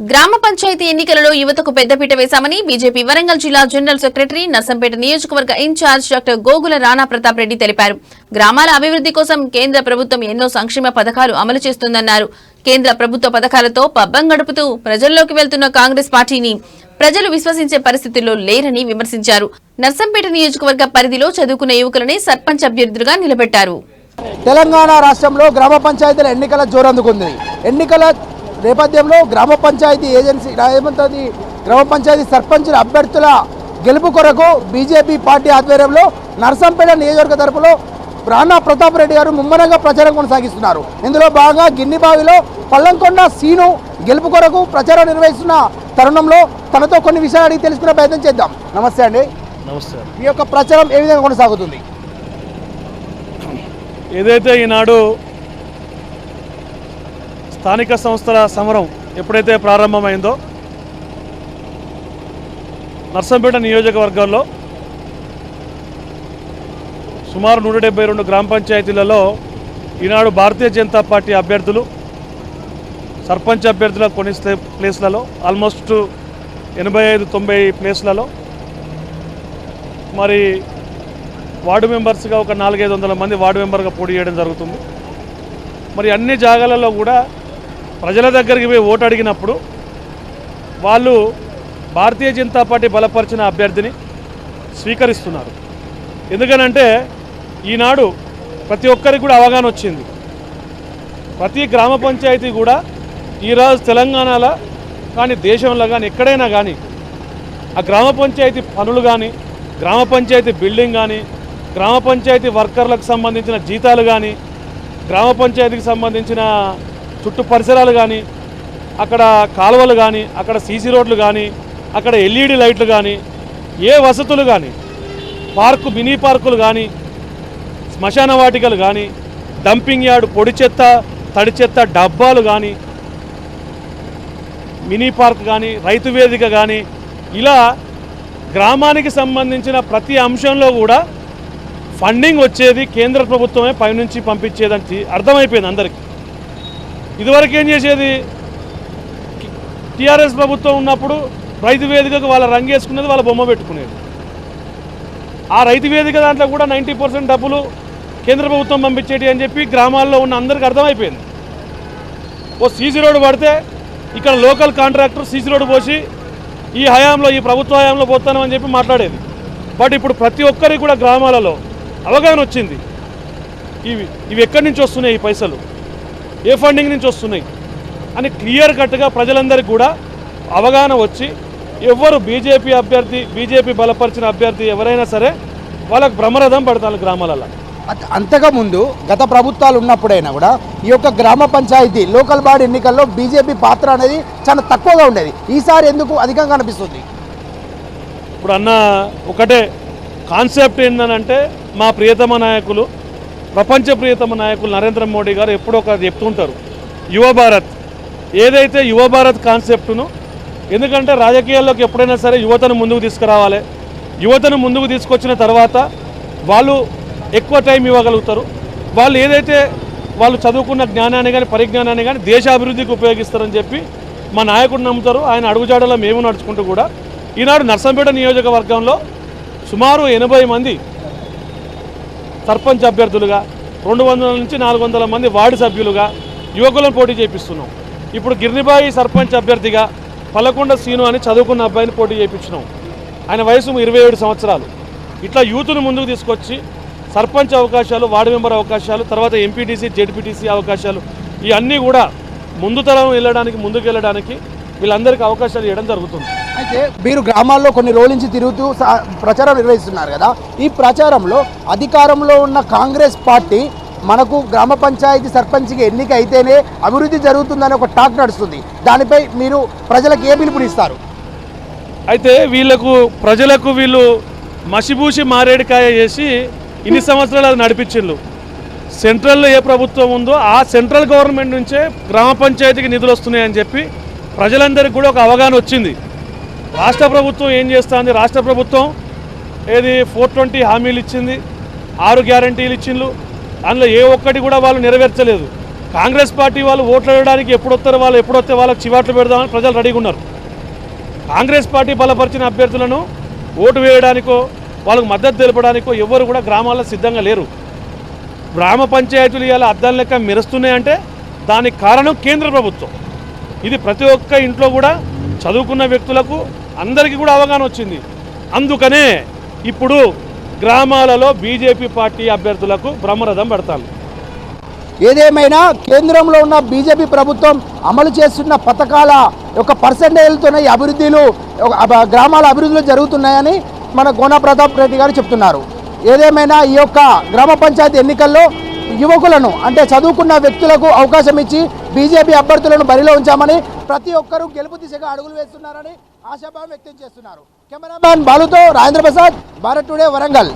గ్రామ పంచాయతీ ఎన్నికలలో యువతకు పెద్దపీట వేశామని బీజేపీ వరంగల్ జిల్లా జనరల్ సెక్రటరీ నర్సంపేట నియోజకవర్గ ఇన్ఛార్జ్ డాక్టర్ గోగుల రాణా ప్రతాప్ రెడ్డి తెలిపారు. గ్రామాల అభివృద్ధి కోసం కేంద్ర ప్రభుత్వం ఎన్నో సంక్షేమ పథకాలు అమలు చేస్తుందన్నారు. కేంద్ర ప్రభుత్వ పథకాలతో పబ్బం గడుపుతూ ప్రజల్లోకి వెళ్తున్న కాంగ్రెస్ పార్టీని ప్రజలు విశ్వసించే పరిస్థితుల్లో లేరని విమర్శించారు. నర్సంపేట నియోజకవర్గ పరిధిలో చదువుకున్న యువకులని సర్పంచ్ అభ్యర్థులుగా నిలబెట్టారు. తెలంగాణ రాష్ట్రంలో గ్రామ పంచాయతీల ఎన్నికల జోరందుకుంది. ఎన్నికల నేపథ్యంలో గ్రామ పంచాయతీ ఏజెన్సీ ఏమంటుంది? గ్రామ పంచాయతీ సర్పంచుల అభ్యర్థుల గెలుపు కొరకు బీజేపీ పార్టీ ఆధ్వర్యంలో నర్సంపేట నియోజకవర్గ తరపులో రాణా ప్రతాప్ రెడ్డి గారు ముమ్మరంగా ప్రచారం కొనసాగిస్తున్నారు. ఇందులో భాగంగా గిన్నిబావిలో పల్లంకొండ సీను గెలుపు కొరకు ప్రచారం నిర్వహిస్తున్న తరుణంలో తనతో కొన్ని విషయాలు అడిగి తెలుసుకునే ప్రయత్నం చేద్దాం. నమస్తే అండి. నమస్తే. ఈ యొక్క ప్రచారం ఏ విధంగా కొనసాగుతుంది? ఏదైతే ఈనాడు స్థానిక సంస్థల సమరం ఎప్పుడైతే ప్రారంభమైందో నర్సంపేట నియోజకవర్గంలో సుమారు నూట డెబ్బై రెండు గ్రామ పంచాయతీలలో ఈనాడు భారతీయ జనతా పార్టీ అభ్యర్థులు సర్పంచ్ అభ్యర్థుల కొన్ని ప్లేస్లలో ఆల్మోస్ట్ ఎనభై ఐదు తొంభై ప్లేస్లలో. మరి వార్డు మెంబర్స్గా ఒక నాలుగైదు వందల మంది వార్డు మెంబర్గా పోటీ చేయడం జరుగుతుంది. మరి అన్ని జాగాలలో కూడా ప్రజల దగ్గరికి పోయి ఓటు అడిగినప్పుడు వాళ్ళు భారతీయ జనతా పార్టీ బలపరిచిన అభ్యర్థిని స్వీకరిస్తున్నారు. ఎందుకనంటే ఈనాడు ప్రతి ఒక్కరికి కూడా అవగాహన వచ్చింది. ప్రతి గ్రామ పంచాయతీ కూడా ఈరోజు తెలంగాణలో కానీ దేశంలో కానీ ఎక్కడైనా కానీ ఆ గ్రామ పంచాయతీ పనులు కానీ గ్రామ పంచాయతీ బిల్డింగ్ కానీ గ్రామ పంచాయతీ వర్కర్లకు సంబంధించిన జీతాలు కానీ గ్రామ పంచాయతీకి సంబంధించిన చుట్టూ పరిసరాలు కానీ అక్కడ కాలువలు కానీ అక్కడ సీసీ రోడ్లు కానీ అక్కడ ఎల్ఈడి లైట్లు కానీ ఏ వసతులు కానీ పార్కు మినీ పార్కులు కానీ శ్మశాన వాటికలు కానీ డంపింగ్ యార్డ్ పొడి చెత్త తడి చెత్త డబ్బాలు కానీ మినీ పార్క్ కానీ రైతు వేదిక కానీ ఇలా గ్రామానికి సంబంధించిన ప్రతి అంశంలో కూడా ఫండింగ్ వచ్చేది కేంద్ర ప్రభుత్వమే పైనుంచి పంపించేదని అర్థమైపోయింది అందరికీ. ఇదివరకు ఏం చేసేది? టీఆర్ఎస్ ప్రభుత్వం ఉన్నప్పుడు రైతు వేదికకు వాళ్ళ రంగు వేసుకునేది వాళ్ళ బొమ్మ పెట్టుకునేది. ఆ రైతు వేదిక దాంట్లో కూడా నైంటీ పర్సెంట్ డబ్బులు కేంద్ర ప్రభుత్వం పంపించేటి అని చెప్పి గ్రామాల్లో ఉన్న అందరికీ అర్థమైపోయింది. ఓ సీసీ రోడ్డు పడితే ఇక్కడ లోకల్ కాంట్రాక్టర్ సీసీ రోడ్డు పోసి ఈ హయాంలో ఈ ప్రభుత్వ హయాంలో పోతాను అని చెప్పి మాట్లాడేది. బట్ ఇప్పుడు ప్రతి ఒక్కరికి కూడా గ్రామాలలో అవగాహన వచ్చింది. ఇవి ఇవి ఎక్కడి నుంచి వస్తున్నాయి ఈ పైసలు? ఏ ఫండింగ్ నుంచి వస్తున్నాయి? అని క్లియర్ కట్గా ప్రజలందరికీ కూడా అవగాహన వచ్చి ఎవ్వరు బీజేపీ అభ్యర్థి బీజేపీ బలపరిచిన అభ్యర్థి ఎవరైనా సరే వాళ్ళకు బ్రహ్మరథం పడతారు గ్రామాలలో అంత- అంతగా ముందు గత ప్రభుత్వాలు ఉన్నప్పుడైనా కూడా ఈ యొక్క గ్రామ పంచాయతీ లోకల్ బాడీ ఎన్నికల్లో బీజేపీ పాత్ర అనేది చాలా తక్కువగా ఉండేది. ఈసారి ఎందుకు అధికంగా అనిపిస్తుంది? ఇప్పుడు అన్న ఒకటే కాన్సెప్ట్ ఏంటంటే మా ప్రియతమ నాయకులు ప్రపంచ ప్రియతమ నాయకులు నరేంద్ర మోడీ గారు ఎప్పుడో ఒక చెప్తుంటారు యువ భారత్. ఏదైతే యువ భారత్ కాన్సెప్ట్ను ఎందుకంటే రాజకీయాల్లోకి ఎప్పుడైనా సరే యువతను ముందుకు తీసుకురావాలి. యువతను ముందుకు తీసుకొచ్చిన తర్వాత వాళ్ళు ఎక్కువ టైం ఇవ్వగలుగుతారు. వాళ్ళు ఏదైతే వాళ్ళు చదువుకున్న జ్ఞానాన్ని కానీ పరిజ్ఞానాన్ని కానీ దేశ అభివృద్ధికి ఉపయోగిస్తారని చెప్పి మా నాయకుడు నమ్ముతారు. ఆయన అడుగుజాడలో మేము నడుచుకుంటూ కూడా ఈనాడు నర్సంపేట నియోజకవర్గంలో సుమారు ఎనభై మంది సర్పంచ్ అభ్యర్థులుగా రెండు వందల నుంచి నాలుగు వందల మంది వార్డు సభ్యులుగా యువకులను పోటీ చేపిస్తున్నాం. ఇప్పుడు గిర్నిబాయి సర్పంచ్ అభ్యర్థిగా పలకొండ సీను అని చదువుకున్న అబ్బాయిని పోటీ చేయించినాం ఆయన వయసు ఇరవై ఏడు సంవత్సరాలు. ఇట్లా యూత్ను ముందుకు తీసుకొచ్చి సర్పంచ్ అవకాశాలు వార్డు మెంబర్ అవకాశాలు తర్వాత ఎంపీటీసీ జెడ్పీటీసీ అవకాశాలు ఇవన్నీ కూడా ముందు తరం వెళ్ళడానికి ముందుకు వెళ్ళడానికి వీళ్ళందరికీ అవకాశాలు ఇవ్వడం జరుగుతుంది. అయితే మీరు గ్రామాల్లో కొన్ని రోజుల నుంచి తిరుగుతూ ప్రచారం నిర్వహిస్తున్నారు కదా ఈ ప్రచారంలో అధికారంలో ఉన్న కాంగ్రెస్ పార్టీ మనకు గ్రామ పంచాయతీ సర్పంచ్కి ఎన్నిక అయితేనే అభివృద్ధి జరుగుతుందని ఒక టాక్ నడుస్తుంది. దానిపై మీరు ప్రజలకు ఏ పిలుపునిస్తారు అయితే వీళ్ళకు ప్రజలకు వీళ్ళు మసిబూసి మారేడికాయ చేసి ఇన్ని సంవత్సరాలు అది నడిపించిండ్రు. సెంట్రల్లో ఏ ప్రభుత్వం ఉందో ఆ సెంట్రల్ గవర్నమెంట్ నుంచే గ్రామ పంచాయతీకి నిధులు వస్తున్నాయని చెప్పి ప్రజలందరికీ కూడా ఒక అవగాహన వచ్చింది. రాష్ట్ర ప్రభుత్వం ఏం చేస్తుంది? రాష్ట్ర ప్రభుత్వం ఏది ఫోర్ ట్వంటీ హామీలు ఇచ్చింది ఆరు గ్యారంటీలు ఇచ్చిండ్రు అందులో ఏ ఒక్కటి కూడా వాళ్ళు నెరవేర్చలేదు. కాంగ్రెస్ పార్టీ వాళ్ళు ఓట్లు వేయడానికి ఎప్పుడు వాళ్ళు ఎప్పుడొస్తే వాళ్ళకి చివాట్లు పెడదామని ప్రజలు రెడీగా ఉన్నారు. కాంగ్రెస్ పార్టీ బలపరిచిన అభ్యర్థులను ఓటు వేయడానికో వాళ్ళకు మద్దతు తెలపడానికో ఎవరు కూడా గ్రామాల్లో సిద్ధంగా లేరు. గ్రామ పంచాయతీలు ఇవాళ అద్దాల లెక్క మెరుస్తున్నాయంటే దానికి కారణం కేంద్ర ప్రభుత్వం. ఇది ప్రతి ఒక్క ఇంట్లో కూడా చదువుకున్న వ్యక్తులకు అందరికీ కూడా అవగాహన వచ్చింది. అందుకనే ఇప్పుడు గ్రామాలలో బీజేపీ పార్టీ అభ్యర్థులకు బ్రహ్మరథం పెడతాను. ఏదేమైనా కేంద్రంలో ఉన్న బీజేపీ ప్రభుత్వం అమలు చేస్తున్న పథకాల యొక్క పర్సంటేజ్లతోనే అభివృద్ధిలు గ్రామాల అభివృద్ధిలో జరుగుతున్నాయని మన గోనా ప్రతాప్ రెడ్డి గారు చెప్తున్నారు. ఏదేమైనా ఈ యొక్క గ్రామ పంచాయతీ ఎన్నికల్లో యువకులను అంటే చదువుకున్న వ్యక్తులకు అవకాశం ఇచ్చి బీజేపీ అభ్యర్థులను బరిలో ఉంచామని ప్రతి ఒక్కరూ గెలుపు దిశగా అడుగులు వేస్తున్నారని ఆశాభావం వ్యక్తం చేస్తున్నారు. కెమెరామ్యాన్ బాలుతో రాజేంద్ర ప్రసాద్ భారత్ టుడే వరంగల్.